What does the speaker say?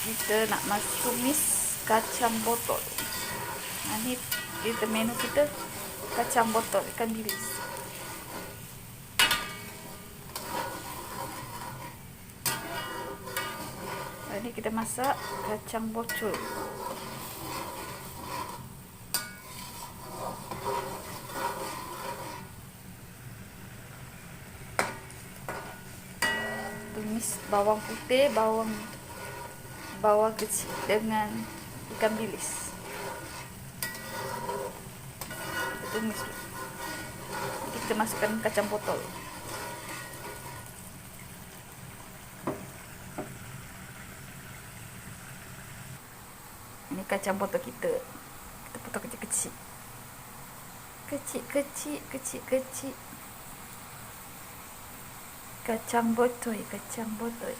kita nak masuk tumis kacang botol. Ha, ni kita menu kita kacang botol ikan bilis. Ha, ni kita masak kacang botol. Tumis bawang putih, bawang bawang kecil dengan ikan bilis. Kita tumis dulu. Kita masukkan kacang botol. Ini kacang botol kita. Kita potong kecil-kecil. Kecil-kecil, kecil-kecil. Kacang botol, kacang botol.